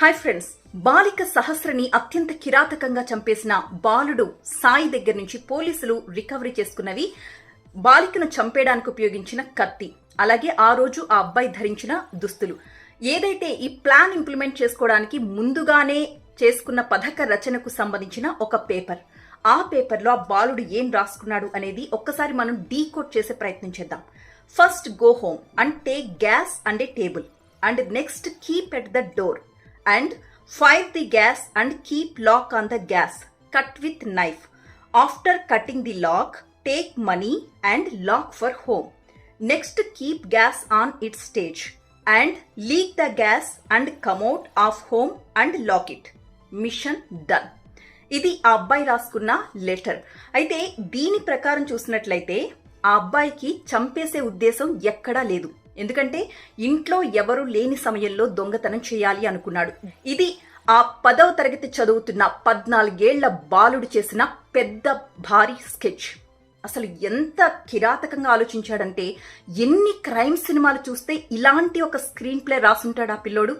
Hi friends బాలిక సహస్రని అత్యంత కిరాతకంగా చంపేసిన బాలుడు సాయి దగ్గర నుంచి పోలీసులు రికవరీ చేసుకున్నవి బాలికను చంపేయడానికి ఉపయోగించిన కత్తి. అలాగే ఆ రోజు ఆ అబ్బాయి ధరించిన దుస్తులు. ఏదైతే ఈ ప్లాన్ ఇంప్లిమెంట్ చేసుకోవడానికి ముందుగానే చేసుకున్న పథక రచనకు సంబంధించిన ఒక పేపర్. ఆ పేపర్లో ఆ బాలుడు ఏం రాసుకున్నాడు అనేది ఒక్కసారి మనం డీకోడ్ చేసే ప్రయత్నం చేద్దాం. First go home and gas and table. And next keep at the door. And fire the gas and keep lock on the gas cut with knife after cutting the lock take money and lock for home next keep gas on it stage and leak the gas and come out of home and lock it mission done ఇది ఆ అబ్బాయి రాసుకున్న letter. అయితే దీని ప్రకారం చూసినట్లయితే ఆ అబ్బాయికి చంపేసే ఉద్దేశం ఎక్కడా లేదు. ఎందుకంటే ఇంట్లో ఎవరు లేని సమయంలో దొంగతనం చేయాలి అనుకున్నాడు. ఇది ఆ పదవ తరగతి చదువుతున్న పద్నాలుగేళ్ళ బాలుడు చేసిన పెద్ద భారీ స్కెచ్. అసలు ఎంత కిరాతకంగా ఆలోచించాడంటే ఎన్ని క్రైమ్ సినిమాలు చూస్తే ఇలాంటి ఒక స్క్రీన్ ప్లే రాసుంటాడు ఆ పిల్లోడు.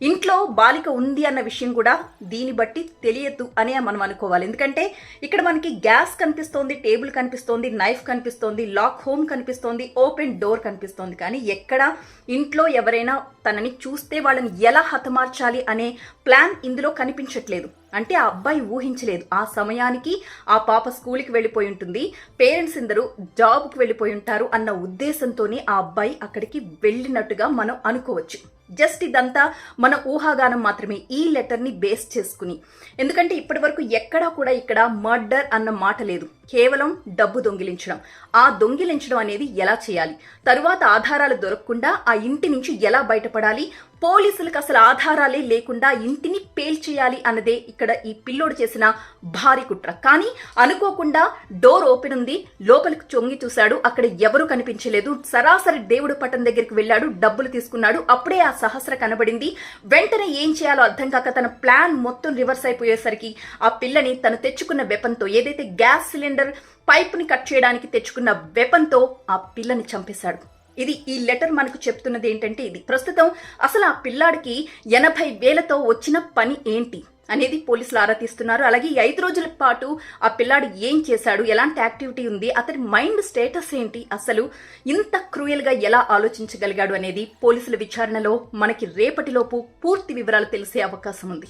ఇంట్లో బాలిక ఉంది అన్న విషయం కూడా దీన్ని బట్టి తెలియదు అనే మనం అనుకోవాలి. ఎందుకంటే ఇక్కడ మనకి గ్యాస్ కనిపిస్తోంది టేబుల్ కనిపిస్తోంది నైఫ్ కనిపిస్తోంది లాక్ హోమ్ కనిపిస్తోంది ఓపెన్ డోర్ కనిపిస్తోంది. కానీ ఎక్కడ ఇంట్లో ఎవరైనా తనని చూస్తే వాళ్ళని ఎలా హతమార్చాలి అనే ప్లాన్ ఇందులో కనిపించట్లేదు. అంటే ఆ అబ్బాయి ఊహించలేదు. ఆ సమయానికి ఆ పాప స్కూల్కి వెళ్ళిపోయి ఉంటుంది. పేరెంట్స్ ఇందరూ జాబ్కి వెళ్ళిపోయి ఉంటారు అన్న ఉద్దేశంతోనే ఆ అబ్బాయి అక్కడికి వెళ్ళినట్టుగా మనం అనుకోవచ్చు. జస్ట్ ఇదంతా మన ఊహాగానం మాత్రమే ఈ లెటర్ని బేస్ చేసుకుని. ఎందుకంటే ఇప్పటి వరకు ఎక్కడా కూడా ఇక్కడ మర్డర్ అన్న మాట లేదు. కేవలం డబ్బు దొంగిలించడం. ఆ దొంగిలించడం అనేది ఎలా చేయాలి? తరువాత ఆధారాలు దొరకకుండా ఆ ఇంటి నుంచి ఎలా బయటపడాలి? పోలీసులకు అసలు ఆధారాలే లేకుండా ఇంటిని పేల్చేయాలి అన్నదే ఇక్కడ ఈ పిల్లోడు చేసిన భారీ కుట్ర. కానీ అనుకోకుండా డోర్ ఓపెన్ ఉంది లోపలికి చొంగి చూశాడు అక్కడ ఎవరు కనిపించలేదు. సరాసరి దేవుడు పట్టం దగ్గరికి వెళ్ళాడు డబ్బులు తీసుకున్నాడు. అప్పుడే ఆ సహస్ర కనబడింది. వెంటనే ఏం చేయాలో అర్థం కాక తన ప్లాన్ మొత్తం రివర్స్ అయిపోయేసరికి ఆ పిల్లని తను తెచ్చుకున్న వెపన్తో ఏదైతే గ్యాస్ సిలిండర్ పైప్ని కట్ చేయడానికి తెచ్చుకున్న వెపన్తో ఆ పిల్లని చంపేశాడు. ఇది ఈ లెటర్ మనకు చెప్తున్నది ఏంటంటే ఇది. ప్రస్తుతం అసలు ఆ పిల్లాడికి ఎనభై వేలతో వచ్చిన పని ఏంటి? అనేది పోలీసులు ఆరా తీస్తున్నారు. అలాగే ఈ ఐదు రోజుల పాటు ఆ పిల్లాడు ఏం చేశాడు? ఎలాంటి యాక్టివిటీ ఉంది? అతని మైండ్ స్టేటస్ ఏంటి? అసలు ఇంత క్రూయల్గా ఎలా ఆలోచించగలిగాడు అనేది పోలీసుల విచారణలో మనకి రేపటిలోపు పూర్తి వివరాలు తెలిసే అవకాశం ఉంది.